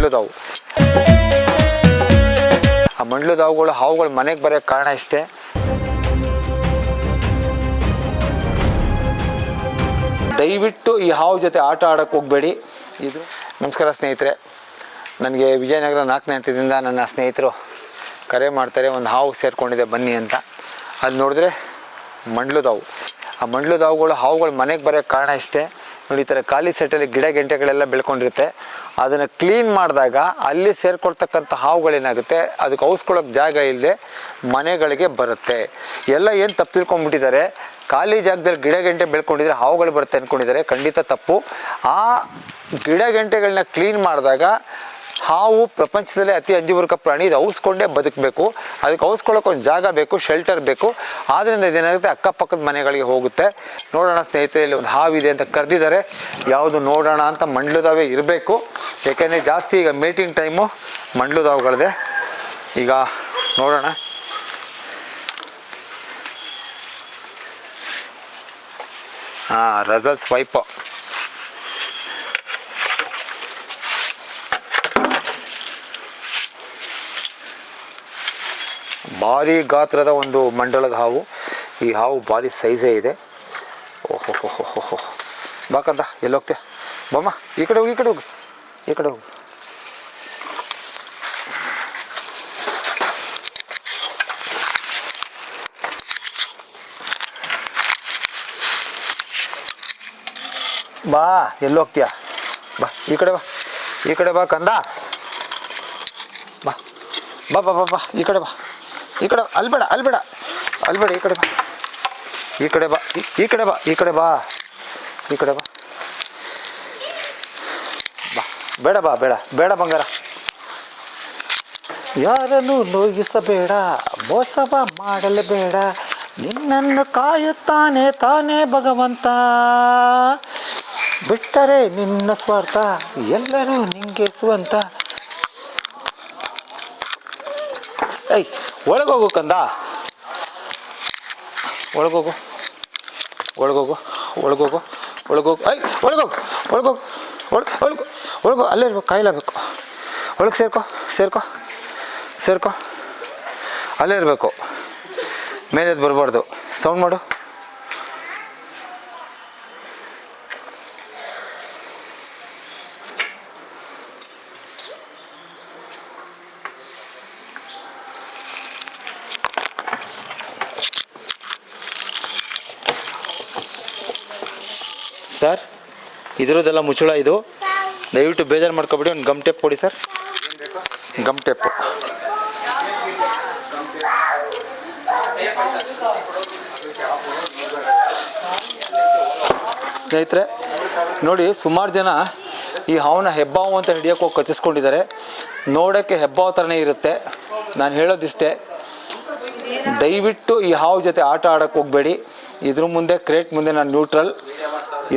ಮಂಡ್ಲದಾವು. ಆ ಮಂಡ್ಲದಾವುಗಳು ಹಾವುಗಳು ಮನೆಗೆ ಬರೋಕ್ಕೆ ಕಾರಣ ಇಷ್ಟೇ? ದಯವಿಟ್ಟು ಈ ಹಾವು ಜೊತೆ ಆಟ ಆಡೋಕ್ಕೆ ಹೋಗಬೇಡಿ. ಇದು ನಮಸ್ಕಾರ ಸ್ನೇಹಿತರೆ. ನನಗೆ ವಿಜಯನಗರ ನಾಲ್ಕನೇ ಹಂತದಿಂದ ನನ್ನ ಸ್ನೇಹಿತರು ಕರೆ ಮಾಡ್ತಾರೆ, ಒಂದು ಹಾವು ಸೇರಿಕೊಂಡಿದೆ, ಬನ್ನಿ ಅಂತ. ಅದು ನೋಡಿದ್ರೆ ಮಂಡ್ಲದಾವು. ಆ ಮಂಡ್ಲದಾವುಗಳು ಹಾವುಗಳು ಮನೆಗೆ ಬರೋಕ್ಕೆ ಕಾರಣ ಇಷ್ಟೇ. ನೋಡಿ ಈ ಥರ ಖಾಲಿ ಸೆಟ್ಟಲ್ಲಿ ಗಿಡ ಗೆಂಟೆಗಳೆಲ್ಲ ಬೆಳ್ಕೊಂಡಿರುತ್ತೆ. ಅದನ್ನು ಕ್ಲೀನ್ ಮಾಡಿದಾಗ ಅಲ್ಲಿ ಸೇರ್ಕೊಳ್ತಕ್ಕಂಥ ಹಾವುಗಳೇನಾಗುತ್ತೆ ಅದಕ್ಕೆ ಔಸ್ಕೊಳ್ಳೋಕೆ ಜಾಗ ಇಲ್ಲದೆ ಮನೆಗಳಿಗೆ ಬರುತ್ತೆ. ಎಲ್ಲ ಏನು ತಪ್ಪು ತಿಳ್ಕೊಂಡ್ಬಿಟ್ಟಿದ್ದಾರೆ ಖಾಲಿ ಜಾಗದಲ್ಲಿ ಗಿಡ ಗಂಟೆ ಬೆಳ್ಕೊಂಡಿದ್ರೆ ಹಾವುಗಳು ಬರುತ್ತೆ ಅಂದ್ಕೊಂಡಿದ್ದಾರೆ ಖಂಡಿತ ತಪ್ಪು. ಆ ಗಿಡ ಗಂಟೆಗಳನ್ನ ಕ್ಲೀನ್ ಮಾಡಿದಾಗ ಹಾವು ಪ್ರಪಂಚದಲ್ಲೇ ಅತಿ ಅಂಜುಬರ್ಕ ಪ್ರಾಣಿ. ಇದು ಔಸ್ಕೊಂಡೇ ಬದುಕಬೇಕು. ಅದಕ್ಕೆ ಔಸ್ಕೊಳ್ಳೋಕೆ ಒಂದು ಜಾಗ ಬೇಕು ಶೆಲ್ಟರ್ ಬೇಕು. ಆದ್ದರಿಂದ ಇದೇನಾಗುತ್ತೆ? ಅಕ್ಕಪಕ್ಕದ ಮನೆಗಳಿಗೆ ಹೋಗುತ್ತೆ. ನೋಡೋಣ ಸ್ನೇಹಿತರೆ ಇಲ್ಲಿ ಒಂದು ಹಾವಿದೆ ಅಂತ ಕರೆದಿದ್ದಾರೆ. ಯಾವುದು ನೋಡೋಣ ಅಂತ ಮಂಡ್ಲದಾವೇ ಇರಬೇಕು. ಯಾಕೆಂದರೆ ಜಾಸ್ತಿ ಈಗ ಮೀಟಿಂಗ್ ಟೈಮು ಮಂಡ್ಲದಾವುಗಳಿದೆ. ಈಗ ನೋಡೋಣ. ಹಾಂ ರಜಲ್ ಸ್ವೈಪ್ ಭಾರಿ ಗಾತ್ರದ ಒಂದು ಮಂಡಲದ ಹಾವು. ಈ ಹಾವು ಭಾರಿ ಸೈಜೇ ಇದೆ. ಓಹೋ ಹೋ ಹೋ ಹೋ ಹೋ ಎಲ್ಲಿ ಹೋಗ್ತೀಯ? ಬಮ್ಮ, ಈ ಕಡೆ ಹೋಗಿ, ಈ ಕಡೆ ಹೋಗಿ. ಈ ಕಡೆ ಹೋಗಿ. ಬಾ, ಎಲ್ಲಿ ಹೋಗ್ತೀಯ? ಬಾ, ಈ ಕಡೆ ಬಾ, ಈ ಕಡೆ ಬಾ ಕಂದ. ಬಾ ಬಾ ಬಾ ಬಾ ಬಾ, ಈ ಕಡೆ ಬಾ. ಈ ಕಡೆ ಅಲ್ಬೇಡ ಅಲ್ಬೇಡ ಅಲ್ಬೇಡ ಬೇಡ. ಬೇಡ, ಈ ಕಡೆ ಬಾ. ಈ ಕಡೆ ಬಾ, ಈ- ಕಡೆ ಬಾ, ಈ ಕಡೆ ಬಾ. ಈ ಕಡೆ ಬಾ. ಬಾ, ಬೇಡ ಬಾ, ಬೇಡ ಬೇಡ ಬಂಗಾರ. ಯಾರನ್ನು ನೋಯಿಸಬೇಡ, ಮೋಸವ ಮಾಡಲೇಬೇಡ. ನಿನ್ನನ್ನು ಕಾಯುತ್ತಾನೆ ತಾನೇ ಭಗವಂತ. ಬಿಟ್ಟರೆ ನಿನ್ನ ಸ್ವಾರ್ಥ ಎಲ್ಲರೂ ನಿಂಗೆ ಸ್ವಂತ ಏಯ್ ಒಳಗೋಗು ಕಂದ. ಒಳಗೋಗು. ಒಳಗೋಗು. ಒಳಗೋಗು. ಒಳಗೋಗು. ಐ ಒಳಗೋಗು. ಒಳಗೋಗು. ಒಳ ಒಳಗು. ಒಳಗು, ಅಲ್ಲೇ ಇರ್ಬೇಕು ಕಾಯಿಲಬೇಕು ಒಳಗೆ ಸೇರ್ಕೊ ಸೇರ್ಕೊ ಸೇರ್ಕೊ. ಅಲ್ಲೇ ಇರಬೇಕು. ಮೇಲೆದ್ದು ಬರಬಾರ್ದು. ಸೌಂಡ್ ಮಾಡು. ಸರ್. ಇದ್ರದ್ದೆಲ್ಲ ಮುಚ್ಚಳ ಇದು. ದಯವಿಟ್ಟು ಬೇಜಾರು ಮಾಡ್ಕೊಬಿಡಿ ಒಂದು ಗಮ್ ಟೇಪ್ ಕೊಡಿ ಸರ್. ಗಮ್ ಟೇಪು ಸ್ನೇಹಿತರೆ ನೋಡಿ ಸುಮಾರು ಜನ ಈ ಹಾವನ್ನ ಹೆಬ್ಬಾವು ಅಂತ ಹಿಡಿಯೋಕೆ ಹೋಗಿ ಕಚ್ಚಿಸ್ಕೊಂಡಿದ್ದಾರೆ. ನೋಡೋಕ್ಕೆ ಹೆಬ್ಬಾವು ಥರನೇ ಇರುತ್ತೆ. ನಾನು ಹೇಳೋದಿಷ್ಟೇ ದಯವಿಟ್ಟು ಈ ಹಾವು ಜೊತೆ ಆಟ ಆಡೋಕ್ಕೆ ಹೋಗಬೇಡಿ. ಇದ್ರ ಮುಂದೆ ಕ್ರೇಟ್ ಮುಂದೆ ನಾನು ನ್ಯೂಟ್ರಲ್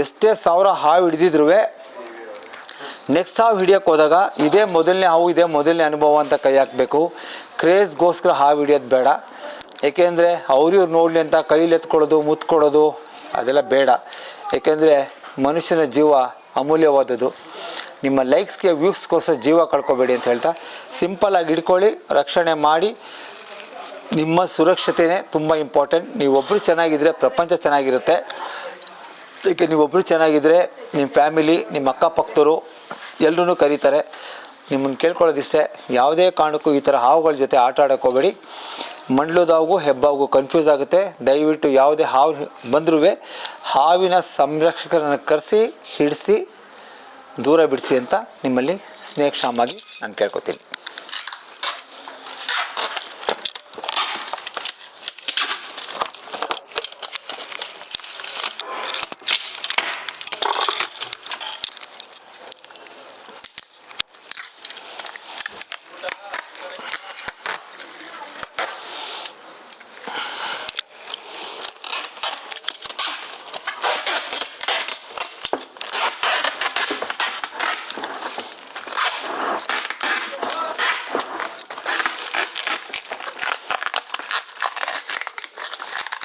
ಎಷ್ಟೇ ಸಾವಿರ ಹಾವು ಹಿಡಿದಿದ್ರು ನೆಕ್ಸ್ಟ್ ಹಾವು ಹಿಡಿಯೋಕ್ಕೆ ಹೋದಾಗ ಇದೇ ಮೊದಲನೇ ಹಾವು, ಇದೇ ಮೊದಲನೇ ಅನುಭವ ಅಂತ ಕೈ ಹಾಕಬೇಕು. ಕ್ರೇಜ್ಗೋಸ್ಕರ ಹಾವು ಹಿಡಿಯೋದು ಬೇಡ. ಏಕೆಂದರೆ ಅವ್ರಿವ್ರು ನೋಡಲಿ ಅಂತ ಕೈಲಿ ಎತ್ಕೊಳ್ಳೋದು, ಮುತ್ಕೊಳ್ಳೋದು ಅದೆಲ್ಲ ಬೇಡ. ಏಕೆಂದರೆ ಮನುಷ್ಯನ ಜೀವ ಅಮೂಲ್ಯವಾದದ್ದು. ನಿಮ್ಮ ಲೈಕ್ಸ್ಗೆ ವ್ಯೂಸ್ಗೋಸ್ಕರ ಜೀವ ಕಳ್ಕೊಬೇಡಿ ಅಂತ ಹೇಳ್ತಾ ಸಿಂಪಲ್ಲಾಗಿ ಹಿಡ್ಕೊಳ್ಳಿ, ರಕ್ಷಣೆ ಮಾಡಿ. ನಿಮ್ಮ ಸುರಕ್ಷತೆಯೇ ತುಂಬ ಇಂಪಾರ್ಟೆಂಟ್ ನೀವೊಬ್ಬರು ಚೆನ್ನಾಗಿದ್ದರೆ ಪ್ರಪಂಚ ಚೆನ್ನಾಗಿರುತ್ತೆ. ಏಕೆ ನೀವೊಬ್ಬರು ಚೆನ್ನಾಗಿದ್ದರೆ ನಿಮ್ಮ ಫ್ಯಾಮಿಲಿ, ನಿಮ್ಮ ಅಕ್ಕಪಕ್ಕದವರು ಎಲ್ಲರೂ ಕರೀತಾರೆ. ನಿಮ್ಮನ್ನು ಕೇಳ್ಕೊಳ್ಳೋದಿಷ್ಟೇ, ಯಾವುದೇ ಕಾರಣಕ್ಕೂ ಈ ಥರ ಹಾವುಗಳ ಜೊತೆ ಆಟ ಆಡೋಕೆ ಹೋಗಬೇಡಿ. ಮಂಡ್ಲದಾವು ಹೆಬ್ಬಾಗೂ ಕನ್ಫ್ಯೂಸ್ ಆಗುತ್ತೆ. ದಯವಿಟ್ಟು ಯಾವುದೇ ಹಾವು ಬಂದರೂ ಹಾವಿನ ಸಂರಕ್ಷಕರನ್ನು ಕರೆಸಿ, ಹಿಡಿಸಿ, ದೂರ ಬಿಡಿಸಿ ಅಂತ ನಿಮ್ಮಲ್ಲಿ ಸ್ನೇಹಕ್ಷಾಮಾಗಿ ನಾನು ಕೇಳ್ಕೊತೀನಿ.